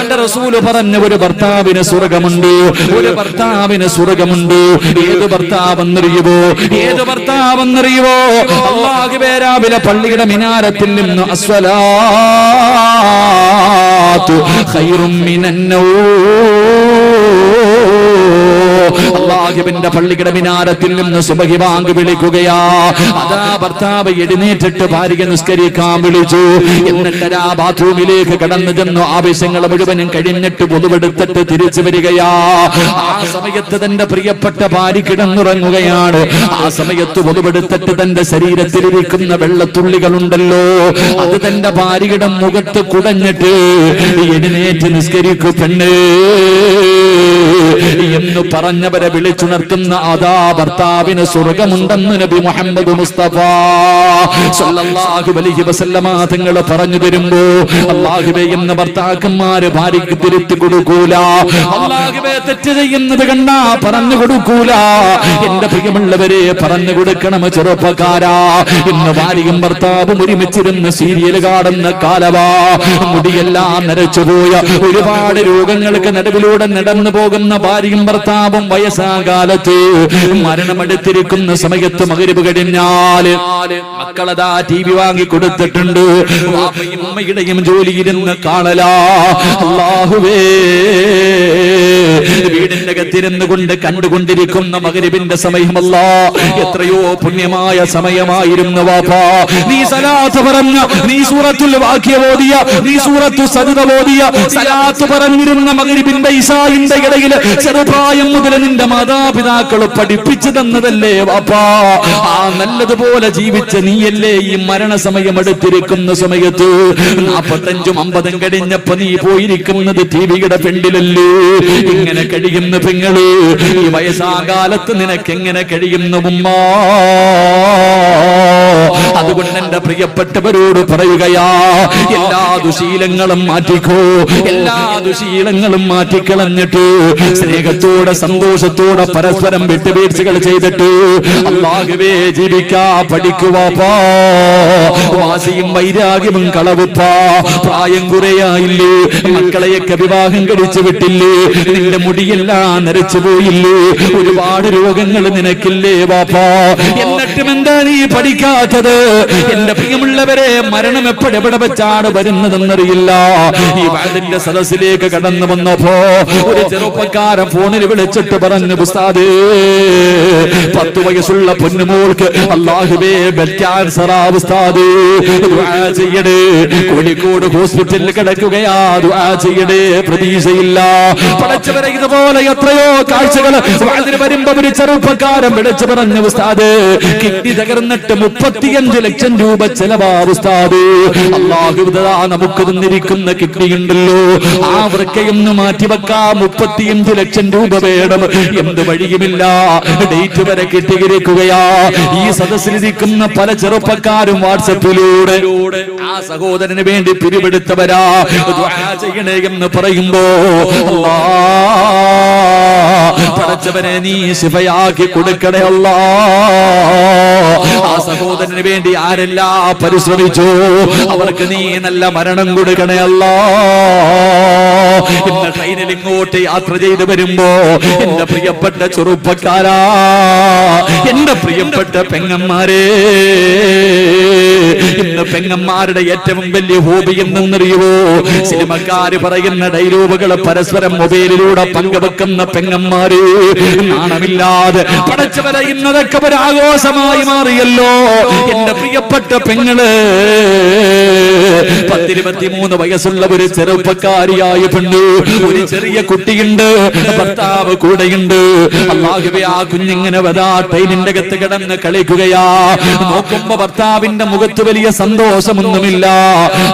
അള്ളാന്റെ റസൂൽ പറഞ്ഞ ഒരു ഭർത്താവിന് സ്വർഗമുണ്ട്. ഒരു ഭർത്താവിന് സ്വർഗമുണ്ട്. ഏത് ഭർത്താവെന്നറിയുവോ? ഏത് ഭർത്താവെന്നറിയുവോ? അള്ളാഹു പേരാവിലെ പള്ളിയുടെ മിനാരത്തിൽ നിന്ന് അസ്വലാത്തു ഖൈറും അള്ളാഹുവിന്റെ പള്ളിയുടെ മിനാരത്തിൽ നിന്ന് സുബഹി ബാങ്ക് വിളിക്കുകയാ. അതാ ഭർത്താവ് എഴുന്നേറ്റിട്ട് ഭാര്യ നിസ്കരിക്കാൻ വിളിച്ചു. എന്നിട്ട് ആ ബാത്റൂമിലേക്ക് കടന്നു ചെന്നു. ആവശ്യങ്ങൾ മുഴുവനും കഴിഞ്ഞിട്ട് പൊതുവെടുത്തിട്ട് തിരിച്ചു വരികയാ. ആ സമയത്ത് തന്റെ പ്രിയപ്പെട്ട ഭാര്യ കിടന്നുറങ്ങുകയാണ്. ആ സമയത്ത് പൊതുവെടുത്തിട്ട് തന്റെ ശരീരത്തിലിരിക്കുന്ന വെള്ളത്തുള്ളികളുണ്ടല്ലോ. അത് തന്റെ ഭാര്യയുടെ മുഖത്ത് കുടഞ്ഞിട്ട് എഴുന്നേറ്റ് നിസ്കരിക്കു പെണ്ണേ. എന്ന് പറഞ്ഞവരെ വിളിച്ചുണർത്തുന്ന അതാ ഭർത്താവിന് സ്വർഗമുണ്ടെന്ന് നബി മുഹമ്മദ് മുസ്തഫ. സല്ലല്ലാഹു അലൈഹി വസല്ലമ പറഞ്ഞു തരുമ്പോ അള്ളാഹുവേ എന്ന ഭർത്താക്കന്മാര് ഭാര്യയ്ക്ക് തിരുത്തി കൊടുക്കൂല. അള്ളാഹുവേ തെറ്റ് ചെയ്യുന്നത് കണ്ട പറഞ്ഞു കൊടുക്കൂല. എന്റെ പ്രിയമുള്ളവരെ പറഞ്ഞു കൊടുക്കണം ചെറുപ്പക്കാരാ. ഇന്ന് ഭാര്യയും ഭർത്താവും ഒരുമിച്ചിരുന്ന് സീരിയൽ കാണുന്ന കാലവാ. മുടിയെല്ലാം നരച്ചുപോയ ഒരുപാട് രോഗങ്ങൾക്ക് നടുവിലൂടെ നടന്നു പോകുന്ന ഭാര്യയും ഭർത്താവും വയസ്സാകാലത്ത് മരണമെടുത്തിരിക്കുന്ന സമയത്ത് മകരിവ് കഴിഞ്ഞാൽ മക്കളതാ ടി വി വാങ്ങി കൊടുത്തിട്ടുണ്ട് അമ്മയുടെയും ജോലിയിരുന്ന് കാണലാ. അള്ളാഹുവേ. വീടിന്റെ അകത്തിരുന്നു കൊണ്ട് കണ്ടുകൊണ്ടിരിക്കുന്ന മകരിവിന്റെ സമയമല്ല. എത്രയോ പുണ്യമായ സമയമായിരുന്നു വാപ്പാ നീ സലാത്ത് പറഞ്ഞ നീ സൂറത്തുൽ വാക്യബോധിയ നീ സൂറത്തു സരിത ബോധിയ സലാത്ത് പറഞ്ഞിരുന്ന മകരിബിന്റെ ഇസായിന്റെ ഇടയിൽ ചെറുപ്രായം മുതൽ നിന്റെ മാതാപിതാക്കൾ പഠിപ്പിച്ചു തന്നതല്ലേ വാപ്പാ ആ നല്ലതുപോലെ ജീവിച്ച നീയല്ലേ ഈ മരണസമയം എടുത്തിരിക്കുന്ന സമയത്ത്? നാപ്പത്തഞ്ചും അമ്പതും കഴിഞ്ഞപ്പോ നീ പോയിരിക്കുന്നത് ടി വിയുടെ പെണ്ടിലല്ലേ ഇങ്ങനെ കഴിയുന്നു പെങ്ങൾ? ഈ വയസ്സാകാലത്ത് നിനക്ക് എങ്ങനെ കഴിയുന്നു ഉമ്മാ? അതുകൊണ്ട് എന്റെ പ്രിയപ്പെട്ടവരോട് പറയുകയാ എല്ലാ ദുശീലങ്ങളും മാറ്റിക്കോ എല്ലാ ദുശീലങ്ങളും മാറ്റിക്കളഞ്ഞിട്ട് സ്നേഹത്തോടെ സന്തോഷത്തോടെ പരസ്പരം വിട്ടുവീഴ്ചകൾ ചെയ്തിട്ട് അള്ളാഹുവേ ജീവിക്കാ പഠിക്കുവാപ്പാ വാസിയും വൈരാഗ്യവും കളവുപ്പാ. പ്രായം കുറയായില്ലേ? മക്കളെയൊക്കെ വിവാഹം കഴിച്ചു വിട്ടില്ലേ? നിന്റെ മുടിയെല്ലാം നരച്ചു പോയില്ലേ? ഒരുപാട് രോഗങ്ങൾ നിനക്കില്ലേ വാപ്പാ. എന്നിട്ടും എന്താ നീ പഠിക്കാത്തത് എന്റെ പ്രിയമുള്ളവരെ മരണം എപ്പോഴെവിടെ വെച്ചാണ് വരുന്നതെന്നറിയില്ല. ഈ വാതിന്റെ സദസ്സിലേക്ക് കടന്നു വന്നപ്പോ ഒരു ചെറുപ്പക്കാരൻ ഫോണിൽ വിളിച്ചിട്ട് പറഞ്ഞു ഉസ്താദേ പത്ത് വയസ്സുള്ള പൊന്നുമോൾക്ക് അള്ളാഹുബേ ഉസ്താദേ ചെയ്യണേ കോഴിക്കോട് ഹോസ്പിറ്റലിൽ കിടക്കുകയാ ചെയ്യണേ പ്രതീക്ഷയില്ല. പടച്ചവരെ ഇതുപോലെ എത്രയോ കാഴ്ചകൾ വരുമ്പോ ഒരു ചെറുപ്പക്കാരൻ വിളിച്ചു പറഞ്ഞു ഉസ്താദ് കിഡ്നി തകർന്നിട്ട് മുപ്പത്തിയഞ്ച് ലക്ഷം രൂപ ചെലവാവുസ്താദ് നമുക്ക് തന്നിരിക്കുന്ന കിഡ്നി ഉണ്ടല്ലോ ആ വൃക്കയൊന്ന് മാറ്റിവെക്കാം. മുപ്പത്തിയഞ്ച് ലക്ഷം രൂപ വേണം. എന്ത് വഴിയുമില്ല. ഡേറ്റ് വരെ കിട്ടിയിരിക്കുകയാ. ഈ സദസ്സിലിരിക്കുന്ന പല ചെറുപ്പക്കാരും വാട്സപ്പിലൂടെ ആ സഹോദരന് വേണ്ടി പിരിവെടുത്തവരാ. ചെയ്യണേ എന്ന് പറയുമ്പോ പടച്ചവനെ നീ ശിവയാക്കി കൊടുക്കണേ അല്ലാ. ആ സഹോദരന് വേണ്ടി ആരെല്ലാം പരിശ്രമിച്ചു? അവർക്ക് നീ നല്ല മരണം കൊടുക്കണേ അല്ലാ. ട്രെയിനിൽ ഇങ്ങോട്ട് യാത്ര ചെയ്ത് വരുമ്പോ എന്റെ പ്രിയപ്പെട്ട ചെറുപ്പക്കാരാ എന്റെ പ്രിയപ്പെട്ട പെങ്ങന്മാരെ ഇന്ന് പെങ്ങന്മാരുടെ ഏറ്റവും വലിയ ഹോബി എന്നറിയുമോ സിനിമക്കാര് പറയുന്ന ഡയലോഗുകൾ പരസ്പരം മൊബൈലിലൂടെ പങ്കുവെക്കുന്ന പെങ്ങന്മാര്. നാണമില്ലാതെ പടച്ചു പറയുന്നതൊക്കെ ഒരു ആഘോഷമായി മാറിയല്ലോ. എന്റെ പ്രിയപ്പെട്ട പെങ്ങൾ പത്തിരുപത്തിമൂന്ന് വയസ്സുള്ള ഒരു ചെറുപ്പക്കാരിയായ പെണ്ണ് ഒരു ചെറിയ കുട്ടിയുണ്ട് ഭർത്താവ് കൂടെയുണ്ട്. അല്ലാഹുവേ ആ കുഞ്ഞിങ്ങനെ വരാ ട്രെയിനിന്റെ അകത്ത് കിടന്ന് കളിക്കുകയാ. നോക്കുമ്പോ ഭർത്താവിന്റെ മുഖത്ത് വലിയ സന്തോഷമൊന്നുമില്ല.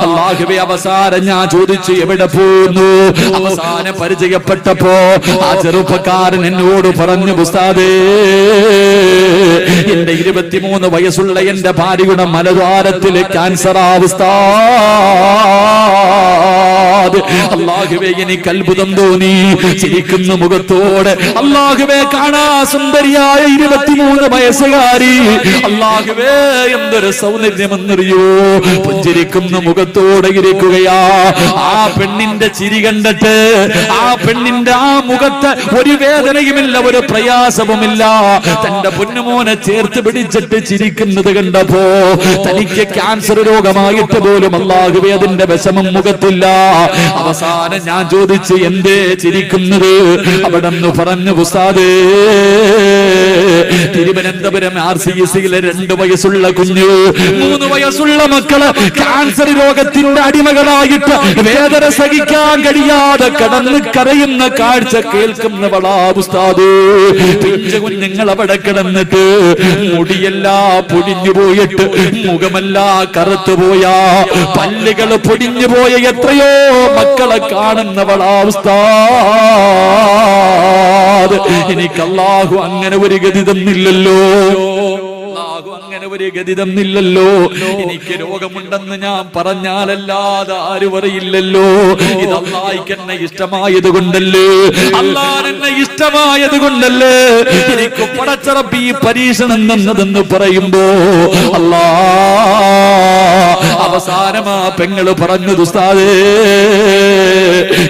അല്ലാഹുവേ അവസാനം ഞാൻ ചോദിച്ചു എവിടെ പോന്നു? അവസാനം പരിചയപ്പെട്ടപ്പോ ആ ചെറുപ്പക്കാരൻ എന്നോട് പറഞ്ഞു പുസ്താദേ എന്റെ ഇരുപത്തിമൂന്ന് വയസ്സുള്ള എന്റെ ഭാര്യയുടെ മലദ്വാരത്തിലെ ക്യാൻസർ അവസ്ഥ. ഉസ്താദ് അള്ളാഹുവേ എനിക്ക് അത്ഭുതം തോന്നി ചിരിക്കുന്ന മുഖത്തോടെ അള്ളാഹുവേ കാണാ സുന്ദരിയായ ഇരുപത്തിമൂന്ന് വയസ്സുകാരി. അള്ളാഹുവേ എന്തൊരു സൗന്ദര്യമെന്നറിയോ? പുഞ്ചിരിക്കുന്ന മുഖത്തോടെ ഇരിക്കുകയാ. ആ പെണ്ണിന്റെ ചിരി കണ്ടിട്ട് ആ പെണ്ണിന്റെ ആ മുഖത്ത് ഒരു വേദനയുമില്ല ഒരു പ്രയാസവുമില്ല. തന്റെ പൊന്നുമോനെ ചേർത്ത് പിടിച്ചിട്ട് ചിരിക്കുന്നത് കണ്ടപ്പോ തനിക്ക് ക്യാൻസർ രോഗമായിട്ട് പോലും അള്ളാഹുവേ അതിന്റെ വിഷമം മുഖത്തില്ല. അവസാനം ഞാൻ ചോദിച്ച് എന്തേ ചിരിക്കുന്നത്? അവിടെ നിന്ന് പറഞ്ഞു ഉസ്താദേ തിരുവനന്തപുരം ആർ സി എസ് സിയിലെ രണ്ട് വയസ്സുള്ള കുഞ്ഞു മൂന്ന് വയസ്സുള്ള മക്കൾ ക്യാൻസർ രോഗത്തിന്റെ അടിമകളായിട്ട് വേദന സഹിക്കാൻ കഴിയാതെ കടന്ന് കരയുന്ന കാഴ്ച കേൾക്കുന്നവളാ ഉസ്താദ്. പിഞ്ചു കുഞ്ഞുങ്ങൾ അവിടെ കിടന്നിട്ട് മുടിയെല്ലാം പൊടിഞ്ഞു പോയിട്ട് മുഖമെല്ലാം കറുത്തു പോയാ പല്ലുകൾ പൊടിഞ്ഞു പോയ എത്രയോ മക്കളെ കാണുന്നവളാ ഉസ്താദ്. എനിക്ക് അല്ലാഹു അങ്ങനെ ഒരു ഗതി തന്നില്ലല്ലോ. ഒരു ഗതി തന്നില്ലല്ലോ എനിക്ക് രോഗമുണ്ടെന്ന് ഞാൻ പറഞ്ഞാലല്ലാതെ ആരും അറിയില്ലല്ലോ. ഇത് അള്ളാഹിക്ക് എന്നെ ഇഷ്ടമായത് കൊണ്ടല്ലേ അള്ളാൻ എന്നെ ഇഷ്ടമായത് കൊണ്ടല്ലേ എനിക്ക് പടച്ചറപ്പി പരീക്ഷണം തന്നതെന്ന് പറയുമ്പോ അല്ലാ. അവസാനമാ പെങ്ങൾ പറഞ്ഞു ദുസ്താദേ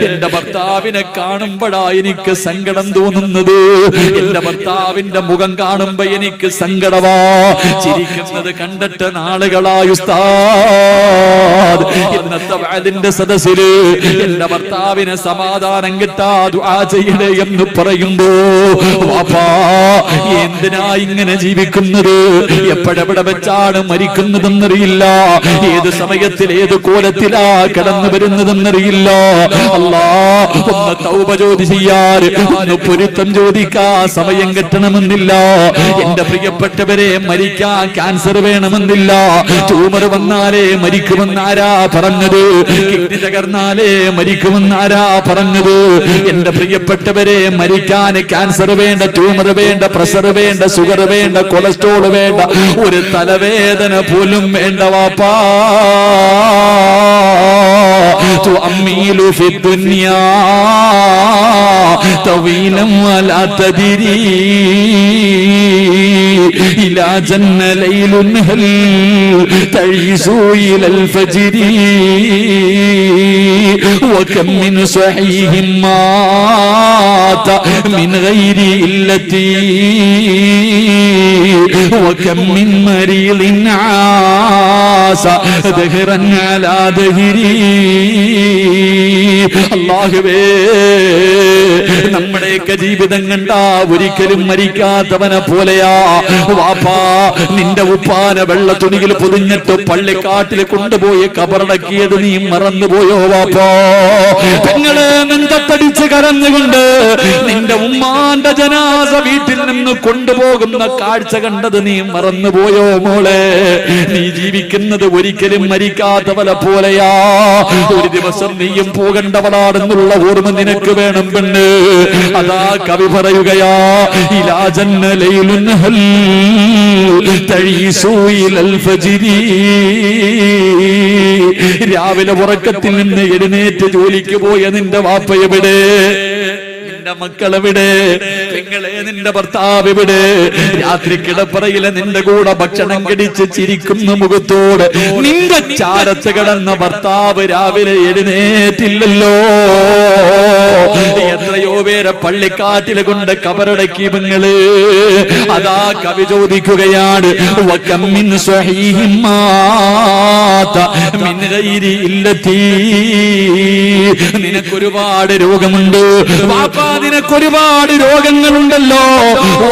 എന്റെ ഭർത്താവിനെ കാണുമ്പോഴാ എനിക്ക് സങ്കടം തോന്നുന്നത്. എന്റെ ഭർത്താവിന്റെ മുഖം കാണുമ്പോ എനിക്ക് സങ്കടമാ ചിരിക്കുന്നത് കണ്ടിട്ട് നാളുകളായി ഉസ്താദ്. ഇന്നത്തെ വാലിന്റെ സദസ്സിൽ എന്റെ ഭർത്താവിന് സമാധാനം കിട്ടാ ദുആ ചെയ്യണേ എന്ന് പറയുമ്പോ വാപ്പാ എന്തിനാ ഇങ്ങനെ ജീവിക്കുന്നത്? എപ്പോഴെവിടെ വെച്ചാണ് മരിക്കുന്നതെന്നറിയില്ല. ഏത് സമയത്തിൽ ഏത് കോലത്തിലാ കടന്നു വരുന്നതെന്നറിയില്ല. അല്ലാ ഒന്ന് തൗപ ചോദി ചെയ്യാറ് ഒന്ന് പൊരുത്തം ചോദിക്കാ സമയം കിട്ടണമെന്നില്ല. എന്റെ പ്രിയപ്പെട്ടവരെ മരിക്കാൻ ക്യാൻസർ വേണമെന്നില്ല. ട്യൂമർ വന്നാലേ മരിക്കുമെന്നാരാ പറഞ്ഞത്? കിഡ്നി തകർന്നാലേ മരിക്കുമെന്നാരാ പറഞ്ഞത്? എന്റെ പ്രിയപ്പെട്ടവരെ മരിക്കാൻ ക്യാൻസർ വേണ്ട ട്യൂമർ വേണ്ട പ്രഷർ വേണ്ട ഷുഗർ വേണ്ട കൊളസ്ട്രോൾ വേണ്ട ഒരു തലവേദന പോലും വേണ്ട വാപ്പാ. تؤمل في الدنيا طويلا ولا تدري إلى جن ليل هل تعيش إلى الفجر وكم من صحيح مات من غير إلتي അള്ളാഹുവേ നമ്മുടെയൊക്കെ ജീവിതം കണ്ട ഒരിക്കലും മരിക്കാത്തവനെ പോലെയാ. വാപ്പാ നിന്റെ ഉപ്പാന വെള്ള തുണിയിൽ പൊതിഞ്ഞിട്ട് പള്ളിക്കാട്ടിൽ കൊണ്ടുപോയി കബറടക്കിയത് നീ മറന്നുപോയോ വാപ്പാ? പെങ്ങളെ നെന്തത്തടിച്ച് കരഞ്ഞുകൊണ്ട് നിന്റെ ഉമ്മാന്റെ ജനാസ വീട്ടിൽ നിന്ന് കൊണ്ടുപോകുന്ന കാഴ്ച കണ്ടത് നീ മറന്നുപോയോ മോളെ? നീ ജീവിക്കുന്നത് ഒരിക്കലും മരിക്കാത്തവനെ പോലെയാ. ഒരു ദിവസം നീയും പോകേണ്ടവളാണെന്നുള്ള ഓർമ്മ നിനക്ക് വേണം പെണ്ണ്. അതാ കവി പറയുകയാ ഫജിരി. രാവിലെ ഉറക്കത്തിൽ നിന്ന് എഴുന്നേറ്റ് ജോലിക്ക് പോയ നിന്റെ വാപ്പ എവിടെ? നിന്റെ മക്കളെവിടെ നിങ്ങളെ നിന്റെ ഭർത്താവ് എവിടെ രാത്രി കിടപ്പറയിലെ നിന്റെ കൂടെ ഭക്ഷണം കടിച്ച് ചിരിക്കുന്ന മുഖത്തോട് നിന്റെ ചാരത്ത് കിടന്ന ഭർത്താവ് രാവിലെ എഴുന്നേറ്റില്ലല്ലോ. എത്രയോ പള്ളിക്കാറ്റിൽ കൊണ്ട് കബറടക്കി നിങ്ങൾ അതാ കവി ചോദിക്കുകയാണ് നിനക്കൊരുപാട് രോഗമുണ്ട്. വാപ്പാ നിനക്കൊരുപാട് രോഗങ്ങളുണ്ടല്ലോ.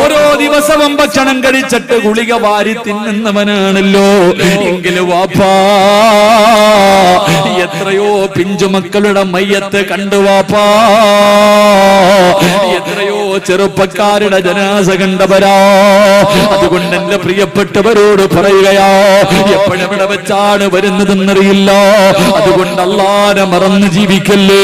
ഓരോ ദിവസവും ഭക്ഷണം കഴിച്ചിട്ട് ഗുളിക വാരി തിന്നുന്നവനാണല്ലോ. എങ്കിലും വാപ്പാ എത്രയോ പിഞ്ചുമക്കളുടെ മയ്യത്ത് കണ്ടു വാപ്പാ. എത്രയോ ചെറുപ്പക്കാരുടെ ജനാസ കണ്ടവരാ അതുകൊണ്ട് എന്റെ പ്രിയപ്പെട്ടവരോട് പറയുകയാ എപ്പോഴെവിടെ വെച്ചാണ് വരുന്നതെന്നറിയില്ല. അതുകൊണ്ട് അല്ലാതെ മറന്ന് ജീവിക്കല്ലേ.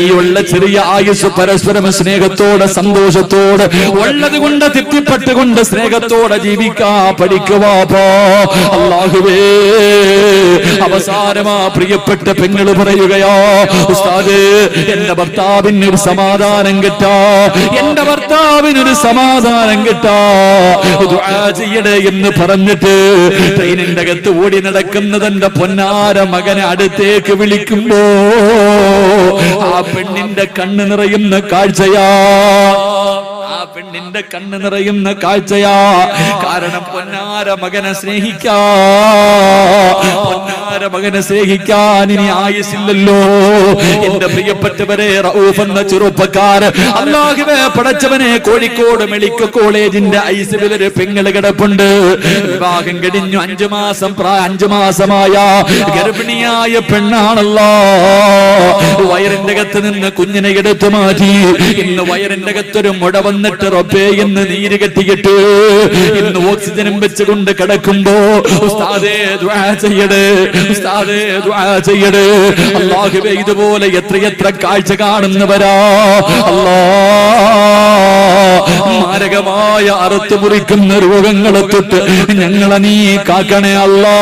ഈ ഉള്ള ചെറിയ ആയുസ് പരസ്പരം സ്നേഹത്തോടെ സന്തോഷത്തോടെ ഉള്ളത് കൊണ്ട് തൃപ്തിപ്പെട്ടുകൊണ്ട് സ്നേഹത്തോടെ ജീവിക്കാ പഠിക്കുവാപ്പോ അള്ളാഹുവേ അവസാനമാ പ്രിയപ്പെട്ട പെങ്ങൾ പറയുകയാ ഉസ്താദേ എന്റെ ഭർത്താവിന് ഒരു സമാധാനം കിട്ടാ? എന്റെ ഭർത്താവിനൊരു സമാധാനം കിട്ടാ? ചെയ്യണേ എന്ന് പറഞ്ഞിട്ട് ട്രെയിനിന്റെ അകത്ത് ഓടി നടക്കുന്നത് എന്റെ പൊന്നാര മകനെ അടുത്തേക്ക് വിളിക്കുമ്പോ ആ പെണ്ണിന്റെ കണ്ണ് നിറയുന്ന കാഴ്ചയാ. ആ പെണ്ണിന്റെ കണ്ണ് നിറയുന്ന കാഴ്ചയാ. കാരണം പൊന്നാര മകനെ സ്നേഹിക്കാ. പൊന്നാര മകനെ സ്നേഹിക്കാൻ ഇനി ആയുസില്ലല്ലോ. എന്റെ പ്രിയപ്പെട്ടവരെ റൌഫ് എന്ന ചെറുപ്പക്കാര് അല്ലാഹുവേ പടച്ചവനെ കോഴിക്കോട് മെഡിക്കൽ കോളേജിന്റെ ഐസിൽ പെങ്ങൾ കിടപ്പുണ്ട്. വിവാഹം കഴിഞ്ഞു. അഞ്ചു മാസം പ്രായ അഞ്ചു മാസമായ ഗർഭിണിയായ പെണ്ണാണല്ലോ. വയറിന്റെ അകത്ത് നിന്ന് കുഞ്ഞിനെ എടുത്തു മാറ്റി. ഇന്ന് വയറിന്റെ അകത്തൊരു മുട വന്നിട്ട് റബ്ബേ എന്ന് നീര് കെട്ടിയിട്ട് ഇന്ന് ഓക്സിജനും വെച്ചുകൊണ്ട് കിടക്കുമ്പോ ചെയ്യടേ. ഉസ്താദേ ദുആ എത്ര അല്ലാഹുവേ ഇതുപോലെ കാഴ്ച കാണുന്നവരാ. അല്ലാ മാരകമായ അറുത്തു മുറിക്കുന്ന രോഗങ്ങളെ തൊട്ട് ഞങ്ങളെ നീ കാക്കണേ അല്ലാ.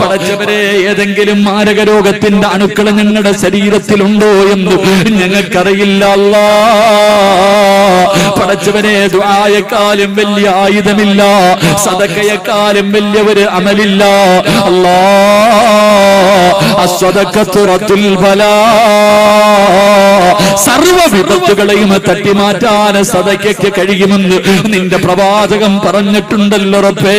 പടച്ചവരെ ഏതെങ്കിലും മാരക രോഗത്തിന്റെ അണുക്കൾ ഞങ്ങളുടെ ശരീരത്തിലുണ്ടോ എന്ന് ഞങ്ങൾക്കറിയില്ല അല്ലാ. പടച്ചവനെ ദ്വായക്കാലും വലിയ ആയുധമില്ല സദക്കയെക്കാളും വലിയ ഒരു അമലില്ല അല്ലാ. അസ്വദക്കത്തുറത്തുൽ ബലാ. സർവ വിപത്തുകളെയും തട്ടിമാറ്റാൻ സദയ്ക്ക് കഴിയുമെന്ന് നിന്റെ പ്രവാചകം പറഞ്ഞിട്ടുണ്ടല്ലോ റബ്ബേ.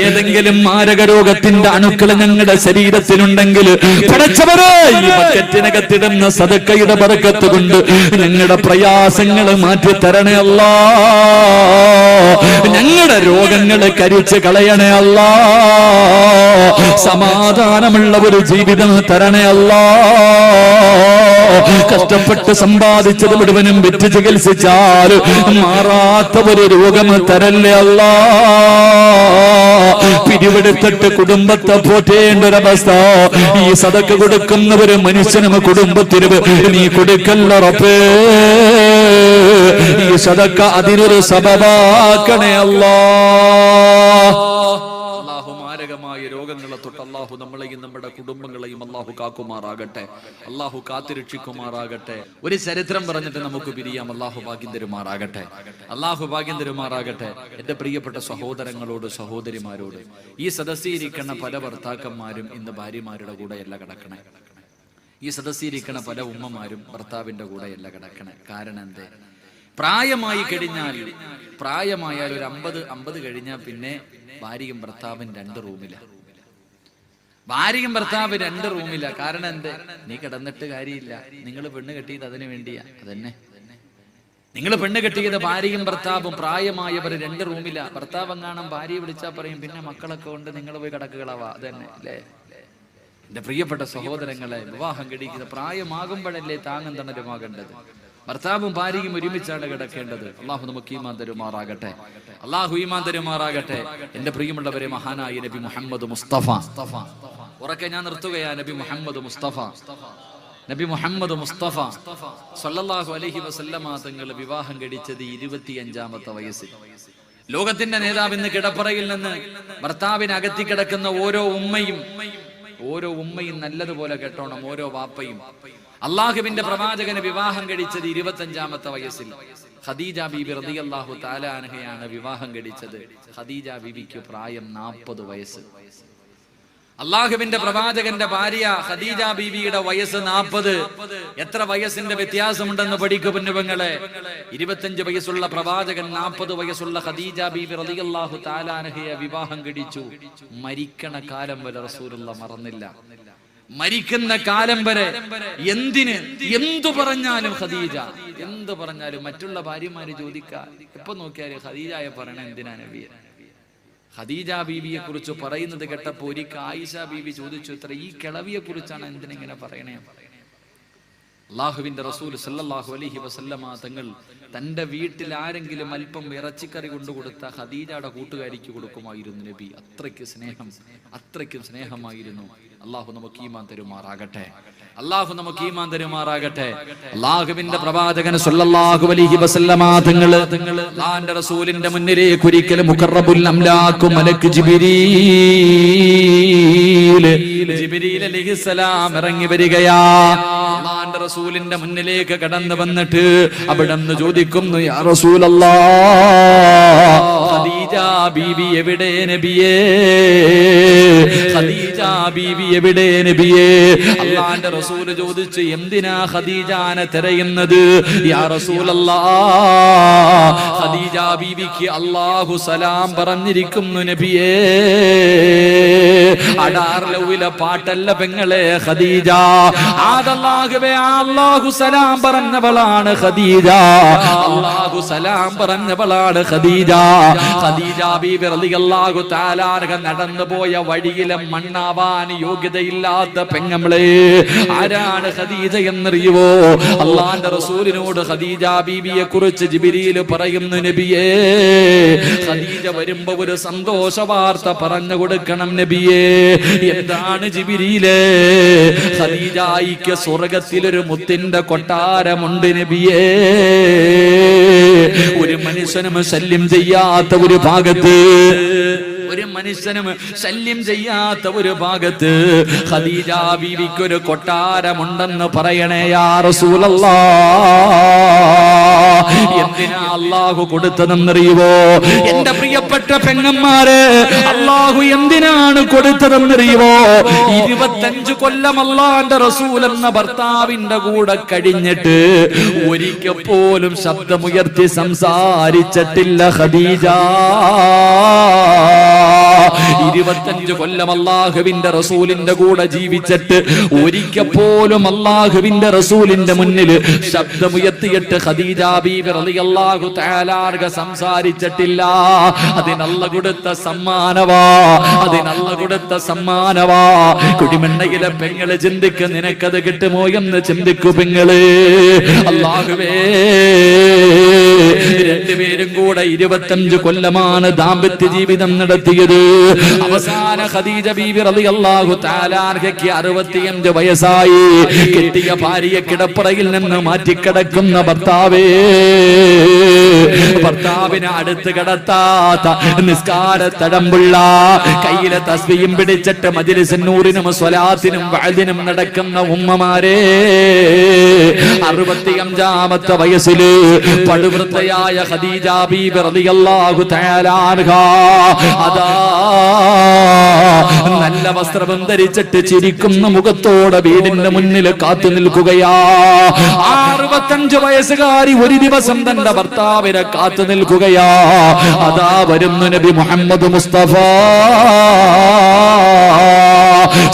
ഏതെങ്കിലും മാരക രോഗത്തിന്റെ അണുക്കൾ ഞങ്ങളുടെ ശരീരത്തിലുണ്ടെങ്കിൽ പടച്ചവരെ സദക്കയുടെ ബറക്കത്ത് കൊണ്ട് ഞങ്ങളുടെ പ്രയാസങ്ങൾ മാറ്റി തരണേ അല്ല. ഞങ്ങളുടെ രോഗങ്ങളെ കരിച്ച് കളയണേ അല്ല. സമാധാനമുള്ള ഒരു ജീവിതം തരണേ അല്ല. കഷ്ടപ്പെട്ട് സമ്പാദിച്ചത് മുഴുവനും വിറ്റ് ചികിത്സിച്ചാൽ മാറാത്ത ഒരു രോഗം തരല്ലേ അല്ലാ. പിരിവെടുത്തിട്ട് കുടുംബത്തെ പോറ്റേണ്ട അവസ്ഥ ഈ സതക്ക് കൊടുക്കുന്ന ഒരു മനുഷ്യനും കുടുംബത്തിന് നീ കൊടുക്കല്ലറപ്പേ ഈ സതക്ക അതിനൊരു സബബാക്കണേ അല്ലാ. മാരകമായ രോഗങ്ങളെ തൊട്ട് അള്ളാഹു നമ്മളെയും നമ്മുടെ കുടുംബങ്ങളെയും അള്ളാഹു കാക്കുമാറാകട്ടെ. അള്ളാഹു കാത്തിരക്ഷിക്കുമാറാകട്ടെ. ഒരു ചരിത്രം പറഞ്ഞിട്ട് നമുക്ക് പിരിയാം. അള്ളാഹു ഭാഗ്യം തരുമാറാകട്ടെ. അള്ളാഹു ഭാഗ്യം തരുമാറാകട്ടെ. എന്റെ പ്രിയപ്പെട്ട സഹോദരങ്ങളോട് സഹോദരിമാരോട് ഈ സദസ്സിയിരിക്കുന്ന പല ഭർത്താക്കന്മാരും ഇന്ന് ഭാര്യമാരുടെ കൂടെയല്ല കിടക്കണേ. ഈ സദസ്സിയിരിക്കുന്ന പല ഉമ്മമാരും ഭർത്താവിന്റെ കൂടെയല്ല കിടക്കണേ. കാരണം എന്തേ? പ്രായമായി കഴിഞ്ഞാൽ പ്രായമായാൽ ഒരു അമ്പത് അമ്പത് കഴിഞ്ഞാൽ പിന്നെ ഭാര്യയും ഭർത്താവും രണ്ട് റൂമില. ഭാര്യയും ഭർത്താവ് രണ്ട് റൂമില്ല കാരണം എന്ത്? നീ കിടന്നിട്ട് കാര്യമില്ല. നിങ്ങൾ പെണ്ണ് കെട്ടിയത് അതിനു വേണ്ടിയാ. അതന്നെ. നിങ്ങൾ പെണ്ണ് കെട്ടിയത് ഭാര്യയും ഭർത്താവും പ്രായമായവർ രണ്ട് റൂമില്ല ഭർത്താവ് എങ്ങാണം ഭാര്യയെ വിളിച്ചാൽ പറയും പിന്നെ മക്കളൊക്കെ കൊണ്ട് നിങ്ങൾ പോയി കിടക്കുകളാവാ അതന്നെ. അല്ലേ എന്റെ പ്രിയപ്പെട്ട സഹോദരങ്ങളെ വിവാഹം കഴിക്കുന്ന പ്രായമാകുമ്പോഴല്ലേ താങ്ങും തണലുമാകേണ്ടത്? ഭർത്താവും ഭാര്യയും ഒരുമിച്ചാണ് കിടക്കേണ്ടത്. അള്ളാഹു നമുക്ക് ഈമാൻ തരുമാറാകട്ടെ. അള്ളാഹു ഈമാൻ തരുമാറാകട്ടെ. എന്റെ പ്രിയമുള്ളവരെ മഹാനായ നബി മുഹമ്മദ് മുസ്തഫ. ഉറക്കെ ഞാൻ നിർത്തുകയാ നബി മുഹമ്മദ് മുസ്തഫ. നബി മുഹമ്മദ് മുസ്തഫ സല്ലല്ലാഹു അലൈഹി വസല്ലമ തങ്ങൾ വിവാഹം കഴിച്ചത് ഇരുപത്തിയഞ്ചാമത്തെ വയസ്സിൽ. ലോകത്തിന്റെ നേതാവ് ഇന്ന് കിടപ്പറയിൽ നിന്ന് ഭർത്താവിനെ അകത്തി കിടക്കുന്ന ഓരോ ഉമ്മയും ഓരോ ഉമ്മയും നല്ലതുപോലെ കേട്ടോണം ഓരോ വാപ്പയും. അള്ളാഹുവിന്റെ പ്രവാചകന് വിവാഹം കഴിച്ചത് ഇരുപത്തഞ്ചാമത്തെ വയസ്സിൽ. ഖദീജ ബീബി റളിയല്ലാഹു താലാനഹയാണ് വിവാഹം കഴിച്ചത്. ഖദീജ ബീബിക്ക് പ്രായം നാൽപ്പത് വയസ്സ്. അള്ളാഹുവിന്റെ പ്രവാചകന്റെ ഭാര്യ ഖദീജ ബീവിയുടെ വയസ്സ് നാൽപ്പത് എത്ര വയസ്സിന്റെ വ്യത്യാസമുണ്ടെന്ന് പഠിക്കു പൊന്നുപങ്ങളെ. ഇരുപത്തഞ്ച് വയസ്സുള്ള പ്രവാചകൻ നാൽപ്പത് വയസ്സുള്ള ഖദീജ ബീബി റളിയല്ലാഹു താലാനഹയെ വിവാഹം കഴിച്ചു. മരിക്കണ കാലം വരെ റസൂലുള്ള മറന്നില്ല. മരിക്കുന്ന കാലം വരെ എന്തിന് എന്തു പറഞ്ഞാലും ഖദീജ. എന്തു പറഞ്ഞാലും മറ്റുള്ള ഭാര്യമാര് ചോദിക്ക എപ്പൊ നോക്കിയാലും ഖദീജയെ പറയണ എന്തിനാ നബിയെ? ഖദീജ ബീവിയെ കുറിച്ച് പറയുന്നത് കേട്ടപ്പോ ഒരിക്കൽ ആയിഷ ബീവി ചോദിച്ചു ഇത്ര ഈ കിളവിയെ കുറിച്ചാണ് എന്തിനിങ്ങനെ പറയണേ? അള്ളാഹുവിന്റെ റസൂൽ സല്ലല്ലാഹു അലൈഹി വസല്ലമ തങ്ങൾ തന്റെ വീട്ടിൽ ആരെങ്കിലും അല്പം ഇറച്ചിക്കറി കൊണ്ടു കൊടുത്ത ഖദീജയുടെ കൂട്ടുകാരിക്ക് കൊടുക്കുമായിരുന്നു നബി. അത്രയ്ക്ക് സ്നേഹം അത്രയ്ക്കും സ്നേഹമായിരുന്നു. അള്ളാഹു നമുക്ക് ഈമാൻ തരുമാറാകട്ടെ. അള്ളാഹു നമുക്ക് ഈമാൻ തരുമാറാകട്ടെ. അള്ളാഹുവിന്റെ പ്രവാചകൻ സല്ലല്ലാഹു അലൈഹി വസല്ലമ തങ്ങൾ അള്ളാന്റെ റസൂലിന്റെ മുന്നിലേക്ക് ഒരിക്കലും മുഖറബുൽ അംലാക്കു മലക്ക് ജിബിരീൽ ജിബിരീൽ അലൈഹിസ്സലാം ഇറങ്ങി വരികയാ. അള്ളാഹുവിന്റെ റസൂലിന്റെ മുന്നിലേക്ക് കടന്നു വന്നിട്ട് അവിടെ നിന്ന് ചോദിക്കുന്നു യാ റസൂലല്ലാ ഖദീജ ബീവി എവിടെ നബിയേ? ഖദീജ ബീവി എവിടെ നബിയേ? അള്ളാന്റെ റസൂൽ ചോദിച്ചു എന്തിനാ ഖദീജാനെ തിരയുന്നത്? യാ റസൂലല്ലാ ഖദീജ ബീവിക്ക് അല്ലാഹു സലാം പറഞ്ഞിരിക്കുന്നു നബിയേ. അടാർലവിലെ പാട്ടല്ല പെങ്ങളെ ഖദീജ. ആദല്ലാഹുവേ അല്ലാഹു സലാം പറഞ്ഞവളാണ് ഖദീജ. അല്ലാഹു സലാം പറഞ്ഞവളാണ് ഖദീജ. ഖദീജ ബീബി റളിയല്ലാഹു തആലാനക നടന്നു പോയ വഴിയിലെ മണ്ണാവാൻ യോഗ്യതയില്ലാത്ത പെങ്ങളെ ആരാണ് ഖദീജ എന്നറിയുവോ? അള്ളാന്റെ റസൂലിനോട് ഖദീജ ബീബിയെ കുറിച്ച് ജിബിരിയിൽ പറയുന്നു നബിയേ. ഖദീജ വരുമ്പോ ഒരു സന്തോഷ വാർത്ത പറഞ്ഞു കൊടുക്കണം നബിയേ. എന്താണ് ജിബിരിയിലെ? ഖദീജായിക്ക് സ്വർഗത്തിലൊരു മുത്തിന്റെ കൊട്ടാരമുണ്ട് നബിയേ. ഒരു മനുഷ്യനും ശല്യം ചെയ്യാത്ത ഒരു ഭാഗത്ത് ഒരു മനുഷ്യനും ശല്യം ചെയ്യാത്ത ഒരു ഭാഗത്ത് ഖദീജ ബീവിക്കൊരു കൊട്ടാരമുണ്ടെന്ന് പറയണേ യാ റസൂലല്ലാ. എന്തിനാ അള്ളാഹു കൊടുത്തതെന്നറിയുവോ എന്റെ പ്രിയപ്പെട്ട പെങ്ങന്മാര് അള്ളാഹു എന്തിനാണ് കൊടുത്തതെന്നറിയുവോ ഇരുപത്തഞ്ച് കൊല്ലം അള്ളാന്റെ റസൂൽ എന്ന ഭർത്താവിന്റെ കൂടെ കഴിഞ്ഞിട്ട് ഒരിക്കൽ പോലും ശബ്ദമുയർത്തി സംസാരിച്ചിട്ടില്ല ഖദീജ. ഇരുപത്തഞ്ച് കൊല്ലം അള്ളാഹുവിന്റെ റസൂലിന്റെ കൂടെ ജീവിച്ചിട്ട് ഒരിക്കൽ പോലും അള്ളാഹുവിന്റെ റസൂലിന്റെ മുന്നിൽ ശബ്ദമുയർത്തിയിട്ട് ഖദീജ ബീബി റളിയല്ലാഹു തആലാർക സംസാരിച്ചിട്ടില്ല. അതിനല്ല കൊടുത്ത സമ്മാനവാ അതിനല്ല കൊടുത്ത സമ്മാനവാ. കുടിമണ്ണയിലെ പെങ്ങൾ ചിന്തിക്ക നിനക്കത് കിട്ടുമോ എന്ന് ചിന്തിക്കു പെങ്ങൾ. അള്ളാഹുവേ രണ്ടുപേരും കൂടെ ഇരുപത്തഞ്ച് കൊല്ലമാണ് ദാമ്പത്യ ജീവിതം നടത്തിയത്. അവസാന ഖദീജ ബീവി റളിയല്ലാഹു തആല അർഹയ്ക്ക് 65 വയസ്സായി. കെട്ടിയ ഭാര്യയെ കിടപ്പറയിൽ നിന്ന് മാറ്റിക്കിടക്കുന്ന ഭർത്താവേ. ഭർത്താവിനെ അടുത്ത് കടത്താത്ത നിസ്കാര തടമ്പുള്ള കയ്യിലെ തസ്ബിയും പിടിച്ചിട്ട് മജിലിസിനൂറിനും സ്വലാത്തിനും വഴുതിനും നടക്കുന്ന ഉമ്മമാരെ. അറുപത്തിയഞ്ചാമത്തെ വയസ്സിൽ പടുവൃത്തയായ ഖദീജ ബീബി റളിയല്ലാഹു തആല അതാ നല്ല വസ്ത്രം ധരിച്ചിട്ട് ചിരിക്കുന്ന മുഖത്തോടെ വീടിന്റെ മുന്നിൽ കാത്തു നിൽക്കുകയാ. അറുപത്തഞ്ച് വയസ്സുകാരി ഒരു ദിവസം തന്റെ ഭർത്താവിനെ കാത്തു നിൽക്കുകയാ. അതാ വരുന്നു നബി മുഹമ്മദ് മുസ്തഫ.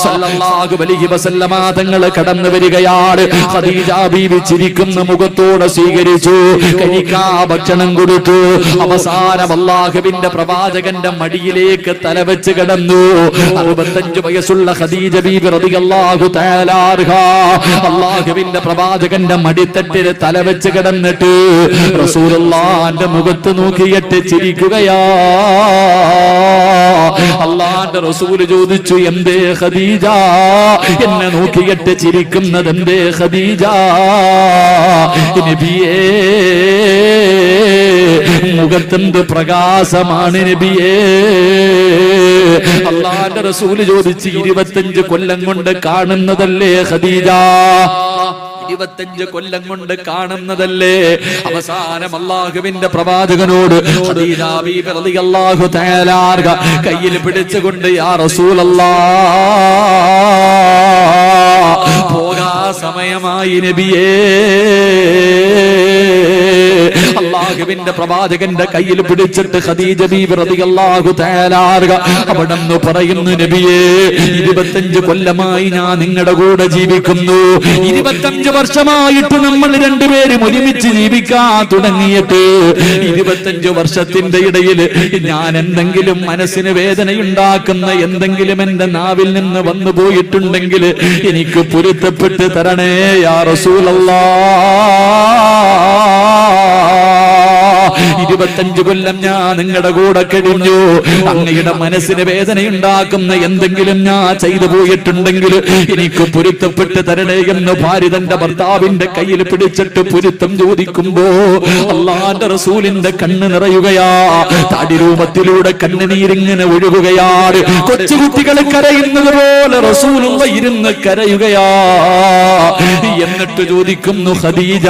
സല്ലല്ലാഹു അലൈഹി വസല്ലമ തങ്ങൾ കടന്നു വരികയാണ്. ബീവി ചിരിക്കുന്ന മുഖത്തോടെ സ്വീകരിച്ചു. കഴിക്കാ ഭക്ഷണം കൊടുത്തു. അവസാനം അള്ളാഹുവിന്റെ പ്രവാചകന്റെ മടിയിലേക്ക് തലവെച്ച് കിടന്നു. അറുപത്തഞ്ച് വയസ്സുള്ള ഖദീജ ബീബി റളിയല്ലാഹു തആല അൻഹ അള്ളാഹുവിന്റെ പ്രവാചകന്റെ മടിത്തട്ടിൽ തലവെച്ച് കിടന്നിട്ട് റസൂലുള്ളാന്റെ മുഖത്ത് നോക്കിയിട്ട് ചിരിക്കുകയാ. അള്ളാന്റെ റസൂൽ ചോദിച്ചു എന്തേ ഖദീജ? എന്നെ നോക്കിയിട്ട് ചിരിക്കുന്നത് എന്തേ ഖദീജ? നബിയേ മുഖത്തെന്ത് പ്രകാശമാണ് നബിയേ? അള്ളാന്റെ റസൂൽ ചോദിച്ച് ഇരുപത്തഞ്ച് കൊല്ലം കൊണ്ട് കാണുന്നതല്ലേ ഖദീജ? ഇരുപത്തഞ്ച് കൊല്ലം കൊണ്ട് കാണുന്നതല്ലേ? അവസാനം അള്ളാഹുവിന്റെ പ്രവാചകനോട് കയ്യിൽ പിടിച്ചുകൊണ്ട് യാ പോകാ സമയമായി നബിയേ അള്ളാഹുവിന്റെ പ്രവാചകന്റെ കയ്യിൽ പിടിച്ചിട്ട് ഖദീജ ബീബി റളിയല്ലാഹു തആല അൻഹ അവിടെന്ന് പറയുന്നു നബിയേ ഇരുപത്തഞ്ച് കൊല്ലമായി ഞാൻ നിങ്ങളുടെ കൂടെ ജീവിക്കുന്നു. ഇരുപത്തഞ്ച് വർഷമായിട്ട് നമ്മൾ രണ്ടുപേരും ഒരുമിച്ച് ജീവിക്കാൻ തുടങ്ങിയിട്ട് ഇരുപത്തഞ്ച് വർഷത്തിന്റെ ഇടയിൽ ഞാൻ എന്തെങ്കിലും മനസ്സിന് വേദനയുണ്ടാക്കുന്ന എന്തെങ്കിലും എന്റെ നാവിൽ നിന്ന് വന്നു പോയിട്ടുണ്ടെങ്കിൽ എനിക്ക് പൊരുത്തപ്പെട്ട് തരണേ യാ റസൂലല്ലാ. Oh. ഇരുപത്തഞ്ച് കൊല്ലം ഞാൻ നിങ്ങളുടെ കൂടെ കഴിഞ്ഞു. അങ്ങയുടെ മനസ്സിന് വേദനയുണ്ടാക്കുന്ന എന്തെങ്കിലും ഞാൻ ചെയ്തു പോയിട്ടുണ്ടെങ്കിൽ എനിക്ക് പൊരുത്തപ്പെട്ട് തരണേ എന്ന് ഭാര്യ തന്റെ ഭർത്താവിന്റെ കയ്യിൽ പിടിച്ചിട്ട് പൊരുത്തം ചോദിക്കുമ്പോ അള്ളാന്റെ റസൂലിന്റെ കണ്ണ് നിറയുകയാ. താടി രൂപത്തിലൂടെ കണ്ണുനീരിങ്ങനെ ഒഴുകുകയാണ് കൊച്ചുകുട്ടികൾ കരയുന്നത് പോലെ റസൂലുള്ള ഇരുന്ന് കരയുകയാ. എന്നിട്ട് ചോദിക്കുന്നു ഖദീജ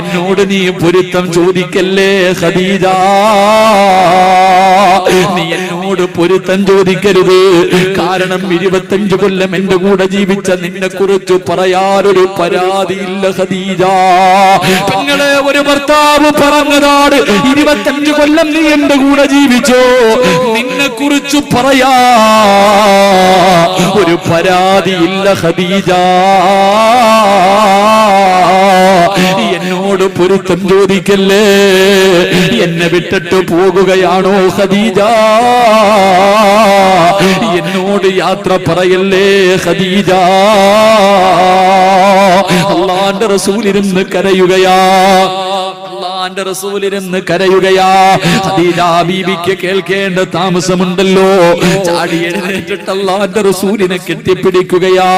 എന്നോട് നീ പൊരുത്തം ചോദിക്കല്ലേ ഖദീജ? നീ എന്നോട് പൊരുത്തം ചോദിക്കരുത്. കാരണം ഇരുപത്തഞ്ച് കൊല്ലം എന്റെ കൂടെ ജീവിച്ച നിന്നെ കുറിച്ച് പറയാനൊരു പരാതിയില്ല ഖദീജ. പെങ്ങളെ ഒരു ഭർത്താവ് പറഞ്ഞതാണ് ഇരുപത്തഞ്ച് കൊല്ലം നീ എന്റെ കൂടെ ജീവിച്ചോ നിന്നെ കുറിച്ച് പറയാ. ഒരു പരാതിയില്ല ഖദീജ. എന്നോട് പൊരുത്തം ചോദിക്കല്ലേ? എന്നെ വിട്ടിട്ട് പോകുകയാണോ ഖദീജ? എന്നോട് യാത്ര പറയല്ലേ ഖദീജ? അള്ളാന്റെ റസൂലിരുന്ന് കരയുകയാ. അള്ളാന്റെ റസൂലിരുന്ന് കരയുകയാ. ബീബിക്ക് കേൾക്കേണ്ട താമസമുണ്ടല്ലോ. ചാടി എഴുന്നേറ്റിട്ട് അള്ളാന്റെ റസൂലിനെ കെട്ടിപ്പിടിക്കുകയാ.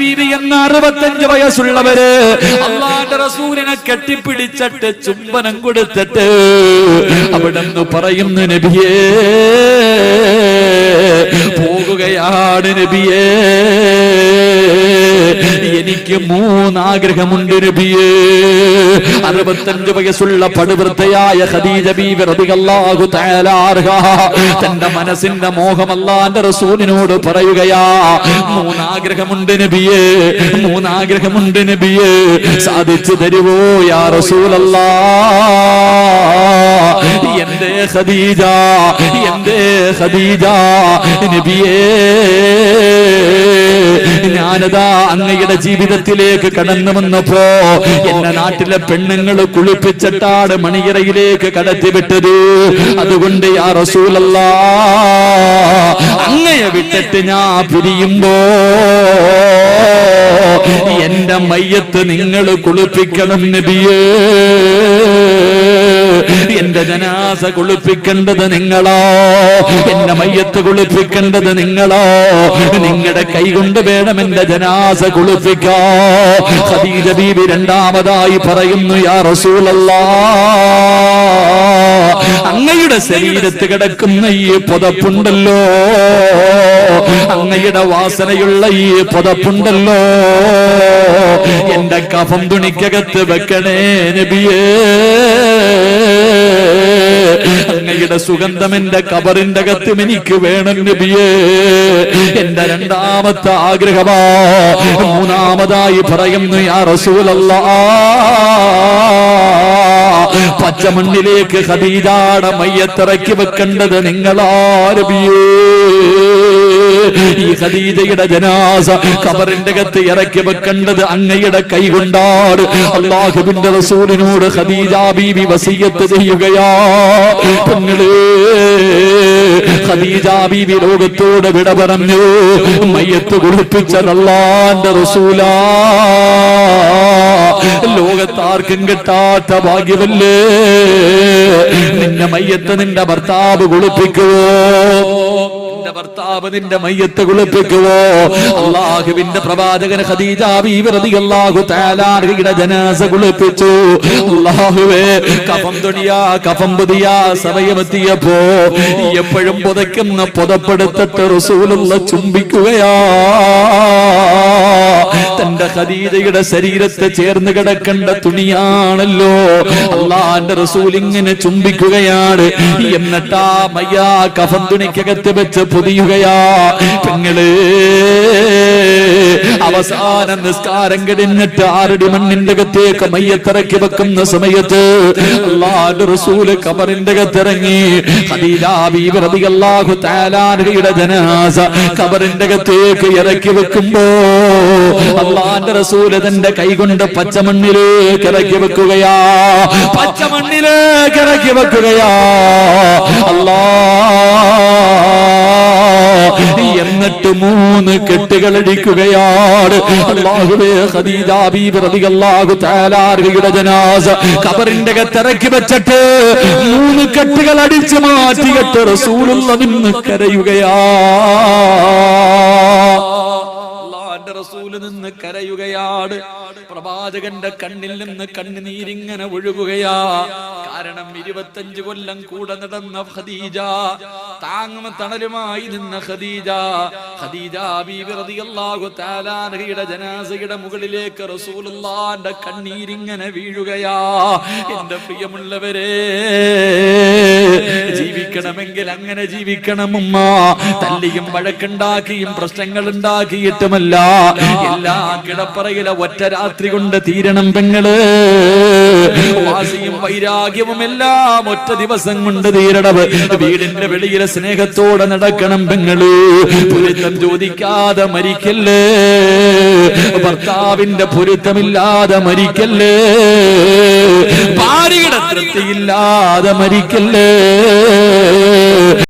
ബീവി എന്ന അറുപത്തഞ്ച് വയസ്സുള്ളവര് അള്ളാന്റെ റസൂലിനെ കെട്ടിപ്പിടിച്ചിട്ട് ചുംബനം കൊടുത്തിട്ട് അവിടെ പറയുന്നു നബിയേ പോകുകയാണ് നബിയേ. എനിക്ക് മൂന്നാഗ്രഹമുണ്ട് നബിയേ. അറുപത്തഞ്ച് വയസ്സുള്ള പടുവൃത്തയായ ഖദീജ തന്റെ മനസ്സിന്റെ മോഹമല്ലാന്റെ റസൂലിനോട് പറയുകയാ മൂന്നാഗ്രഹമുണ്ട് നബിയേ മൂന്നാഗ്രഹമുണ്ട് നബിയേ. സാധിച്ചു തരുവോ യാ റസൂലല്ലാ? എന്റെ ഖദീജ എന്റെ ഖദീജ നബിയേ. ഞാനതാ അങ്ങയുടെ ജീവിതത്തിലേക്ക് കടന്നു വന്നപ്പോ എന്റെ നാട്ടിലെ പെണ്ണുങ്ങൾ കുളിപ്പിച്ചിട്ടാണ് മണിയറയിലേക്ക് കടത്തിവിട്ടത് അതുകൊണ്ട് യാ റസൂലല്ല അങ്ങയെ വിട്ടിട്ട് ഞാൻ പിരിയുമ്പോ എന്റെ മയ്യത്ത് നിങ്ങൾ കുളിപ്പിക്കണം നബിയേ. എന്റെ ജനാസ കുളിപ്പിക്കേണ്ടത് നിങ്ങളോ? എന്റെ മയ്യത്ത് കുളിപ്പിക്കേണ്ടത് നിങ്ങളോ? നിങ്ങളുടെ കൈകൊണ്ട് വേണം എന്റെ ജനാസ കുളിപ്പിക്കോ ഖദീജ ബീബി രണ്ടാമതായി പറയുന്നു യാ റസൂലല്ലാ. അങ്ങയുടെ ശരീരത്ത് കിടക്കുന്ന ഈ പുതപ്പുണ്ടല്ലോ. അങ്ങയുടെ വാസനയുള്ള ഈ പുതപ്പുണ്ടല്ലോ. എന്റെ കഫം തുണിക്കകത്ത് വെക്കണേ നബിയേ. അങ്ങയുടെ സുഗന്ധം എന്റെ കബറിന്റെ അകത്തും എനിക്ക് വേണം നബിയേ. എന്റെ രണ്ടാമത്തെ ആഗ്രഹമാ. മൂന്നാമതായി പറയുന്നു യാ റസൂലല്ലാ. പച്ചമണ്ണിലേക്ക് ഹദീജാട മയ്യത്തിറക്കി വെക്കേണ്ടത് നിങ്ങളാരബിയേ? ഈ ഖദീജയുടെ ജനാസ കബറിന്റെ അകത്ത് ഇറക്കി വെക്കേണ്ടത് അങ്ങയുടെ കൈകൊണ്ടാണ്. അള്ളാഹുബിന്റെ റസൂലിനോട് ഖദീജ ബീവി വസീയത്ത് ചെയ്യുകയാ. പെങ്ങളേ ഖദീജ ബീവി ലോകത്തോട് വിട പറഞ്ഞു. മയ്യത്ത് കുളിപ്പിച്ചതല്ലാന്റെ റസൂലാ. ലോകത്താർക്കും കിട്ടാത്ത ഭാഗ്യമല്ലേ? നിന്റെ മയ്യത്ത് നിന്റെ ഭർത്താവ് കുളിപ്പിക്കുവോ? നിന്റെ ഭർത്താവ് നിന്റെ മയ്യത്ത് കുളിപ്പിക്കുവോ? അള്ളാഹുവിന്റെ പ്രവാചകൻ ഖദീജ ബീവി റളിയല്ലാഹു തആലായുടെ ജനാസ കുളിപ്പിച്ചു. അള്ളാഹുവേ കഫം തുണിയാ കഫം പുതിയാ സമയമെത്തിയപ്പോ എപ്പോഴും പുതയ്ക്കുന്ന പുതപ്പെടുത്തിട്ട് റസൂലുള്ള ചുംബിക്കുകയാ. തന്റെ ഖദീജയുടെ ശരീരത്തെ ചേർന്ന് കിടക്കേണ്ട തുണിയാണല്ലോ. അള്ളാന്റെ റസൂൽ ഇങ്ങനെ ചുംബിക്കുകയാണ്. എന്നിട്ടാ മയ്യാ കഫം തുണിക്കകത്ത് വെച്ച് പൊതിയുകയാ. പെങ്ങൾ അവസാന നിസ്കാരം കഴിഞ്ഞിട്ട് ആറടി മണ്ണിന്റെ അകത്തേക്ക് മയ്യത്തിറക്കി വെക്കുന്ന സമയത്ത് അള്ളാന്റെ റസൂൽ കബറിന്റെ അകത്തിറങ്ങി തആല അൻഹയുടെ ജനാസ കബറിന്റെ അകത്തേക്ക് ഇറക്കി വെക്കുമ്പോ അള്ളാന്റെ റസൂൽ തന്റെ കൈകൊണ്ട് പച്ചമണ്ണിലേക്ക് ഇറക്കി വെക്കുകയാ. പച്ചമണ്ണിലേക്ക് ഇറക്കി വെക്കുകയാ. അല്ലാ എന്നിട്ട് മൂന്ന് അൻഹയുടെ ജനാസ ഖബറിന്റെ അകത്തിറക്കി വെച്ചിട്ട് മൂന്ന് കെട്ടുകൾ അടിച്ചു മാറ്റിയിട്ട് റസൂലുള്ള നിന്ന് കരയുകയാ. റസൂൽ നിന്ന് കരയുകയാണ്. പ്രവാചകന്റെ കണ്ണിൽ നിന്ന് കണ്ണുനീരിങ്ങനെ ഒഴുകുകയാ. കാരണം ഇരുപത്തഞ്ച് കൊല്ലം കൂടെ നടന്ന ഖദീജ താങ്ങും തണലുമായി നിന്ന ഖദീജ. ഖദീജ ബീബി റളിയല്ലാഹു തആല അൻഹയുടെ ജനാസയുടെ മുകളിലേക്ക് റസൂലുള്ളാന്റെ കണ്ണീരിങ്ങനെ വീഴുകയാ. എന്റെ പ്രിയമുള്ളവരെ ജീവിക്കണമെങ്കിൽ അങ്ങനെ ജീവിക്കണം ഉമ്മ. തല്ലിയും വഴക്കുണ്ടാക്കിയും പ്രശ്നങ്ങൾ ഉണ്ടാക്കിയിട്ടുമല്ല. എല്ലാ കിടപ്പറയിലെ ഒറ്റ രാത്രി കൊണ്ട് തീരണം പെങ്ങൾ. വാസിയും വൈരാഗ്യവും എല്ലാം ഒറ്റ ദിവസം കൊണ്ട് തീരണവ് വീടിന്റെ വെളിയിലെ സ്നേഹത്തോടെ നടക്കണം പെങ്ങൾ. പൊരുത്തം ചോദിക്കാതെ മരിക്കല്ലേ? ഭർത്താവിന്റെ പൊരുത്തമില്ലാതെ മരിക്കല്ലേ? ഭാര്യയുടെ തൃപ്തിയില്ലാതെ മരിക്കല്ലേ?